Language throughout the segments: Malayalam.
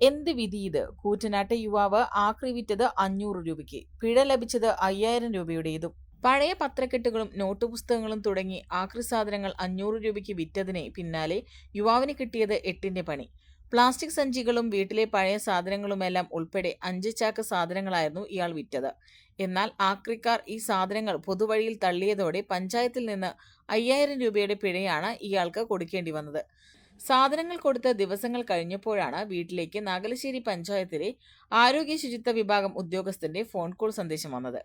എന്ത് വിധി ഇത്? കൂറ്റനാട്ടെ യുവാവ് ആക്രി വിറ്റത് അഞ്ഞൂറ് രൂപയ്ക്ക്. പിഴ ലഭിച്ചത് അയ്യായിരം രൂപയുടേതും. പഴയ പത്രക്കെട്ടുകളും നോട്ട് പുസ്തകങ്ങളും തുടങ്ങി ആക്രി സാധനങ്ങൾ അഞ്ഞൂറ് രൂപയ്ക്ക് വിറ്റതിനെ പിന്നാലെ യുവാവിന് കിട്ടിയത് എട്ടിന്റെ പണി. പ്ലാസ്റ്റിക് സഞ്ചികളും വീട്ടിലെ പഴയ സാധനങ്ങളുമെല്ലാം ഉൾപ്പെടെ അഞ്ച് ചാക്ക് സാധനങ്ങളായിരുന്നു ഇയാൾ വിറ്റത്. എന്നാൽ ആക്രിക്കാർ ഈ സാധനങ്ങൾ പൊതുവഴിയിൽ തള്ളിയതോടെ പഞ്ചായത്തിൽ നിന്ന് അയ്യായിരം രൂപയുടെ പിഴയാണ് ഇയാൾക്ക് കൊടുക്കേണ്ടി വന്നത്. സാധനങ്ങൾ കൊടുത്ത ദിവസങ്ങൾ കഴിഞ്ഞപ്പോഴാണ് വീട്ടിലേക്ക് നാഗലശ്ശേരി പഞ്ചായത്തിലെ ആരോഗ്യ ശുചിത്വ വിഭാഗം ഉദ്യോഗസ്ഥന്റെ ഫോൺ കോൾ സന്ദേശം വന്നത്.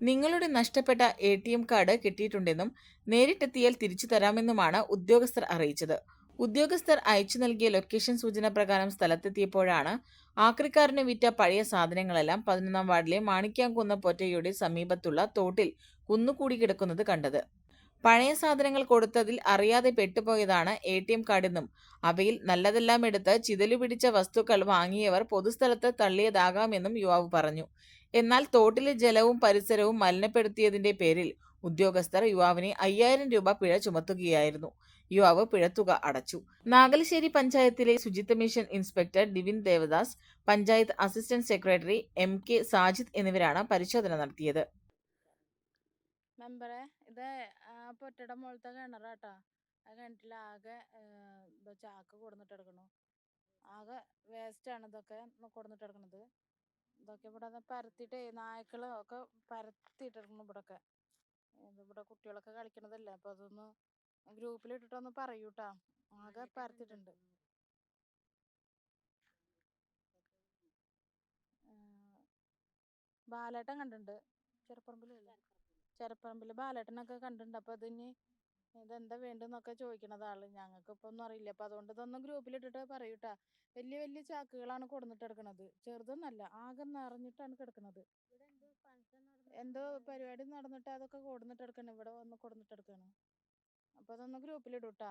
നിങ്ങളുടെ നഷ്ടപ്പെട്ട എ ടി എം കാർഡ് കിട്ടിയിട്ടുണ്ടെന്നും നേരിട്ടെത്തിയാൽ തിരിച്ചു തരാമെന്നുമാണ് ഉദ്യോഗസ്ഥർ അറിയിച്ചത്. ഉദ്യോഗസ്ഥർ അയച്ചു നൽകിയ ലൊക്കേഷൻ സൂചന പ്രകാരം സ്ഥലത്തെത്തിയപ്പോഴാണ് ആക്രിക്കാരന് വിറ്റ പഴയ സാധനങ്ങളെല്ലാം പതിനൊന്നാം വാർഡിലെ മാണിക്യാംകുന്ന പൊറ്റയുടെ സമീപത്തുള്ള തോട്ടിൽ കുന്നുകൂടി കിടക്കുന്നത് കണ്ടത്. പഴയ സാധനങ്ങൾ കൊടുത്തതിൽ അറിയാതെ പെട്ടുപോയതാണ് എ ടി എം കാർഡെന്നും അവയിൽ നല്ലതെല്ലാം എടുത്ത് ചിതലു പിടിച്ച വസ്തുക്കൾ വാങ്ങിയവർ പൊതുസ്ഥലത്ത് തള്ളിയതാകാമെന്നും യുവാവ് പറഞ്ഞു. എന്നാൽ തോട്ടിലെ ജലവും പരിസരവും മലിനപ്പെടുത്തിയതിന്റെ പേരിൽ ഉദ്യോഗസ്ഥർ യുവാവിനെ അയ്യായിരം രൂപ പിഴ ചുമത്തുകയായിരുന്നു. യുവാവ് പിഴത്തുക അടച്ചു. നാഗലശ്ശേരി പഞ്ചായത്തിലെ ശുചിത്വ mission inspector Divin Devadas panchayat assistant secretary M K Sajid എന്നിവരാണ് പരിശോധന നടത്തിയത്. മെമ്പറെ ഇത് ആ പൊറ്റയുടെ മുകളത്തെ കിണറാട്ടോ. ആ കിണറ്റിൽ ആകെ ചാക്ക് കൊടുന്നിട്ട് എടുക്കണു ആകെ വേസ്റ്റാണ് ഇതൊക്കെ കൊടുന്നിട്ട് എടുക്കണത് ഇതൊക്കെ ഇവിടെ പരത്തിയിട്ട് നായ്ക്കൾ ഒക്കെ പരത്തിയിട്ടിരിക്കുന്നു ഇവിടെയൊക്കെ ഇവിടെ കുട്ടികളൊക്കെ കളിക്കണതല്ലേ അപ്പോൾ അതൊന്ന് ഗ്രൂപ്പിൽ ഇട്ടിട്ടൊന്ന് പറയൂട്ടാ. ആകെ പരത്തിയിട്ടുണ്ട്. ബാലേട്ടൻ കണ്ടിട്ടുണ്ട്. ചെറുപ്പറമ്പിലല്ലേ ചെറുപ്പറമ്പിൽ ബാലേട്ടനൊക്കെ കണ്ടിട്ടുണ്ട്. അപ്പോൾ അതിന് ഇതെന്താ വേണ്ടെന്നൊക്കെ ചോദിക്കണത് ആൾ. ഞങ്ങൾക്ക് ഇപ്പൊ ഒന്നും അറിയില്ല. അപ്പൊ അതുകൊണ്ട് ഇതൊന്ന് ഗ്രൂപ്പിലിട്ടിട്ട് പറയൂട്ടാ വലിയ വലിയ ചാക്കുകളാണ് കൊടുന്നിട്ട് എടുക്കണത് ചെറുതൊന്നല്ല ആകെ നിറഞ്ഞിട്ടാണ് കിടക്കുന്നത് എന്തോ പരിപാടി നടന്നിട്ട് അതൊക്കെ കൊടുന്നിട്ട് എടുക്കണം ഇവിടെ വന്ന് കൊടുന്നിട്ട് എടുക്കണം അപ്പൊ അതൊന്ന് ഗ്രൂപ്പിലിടൂട്ടാ.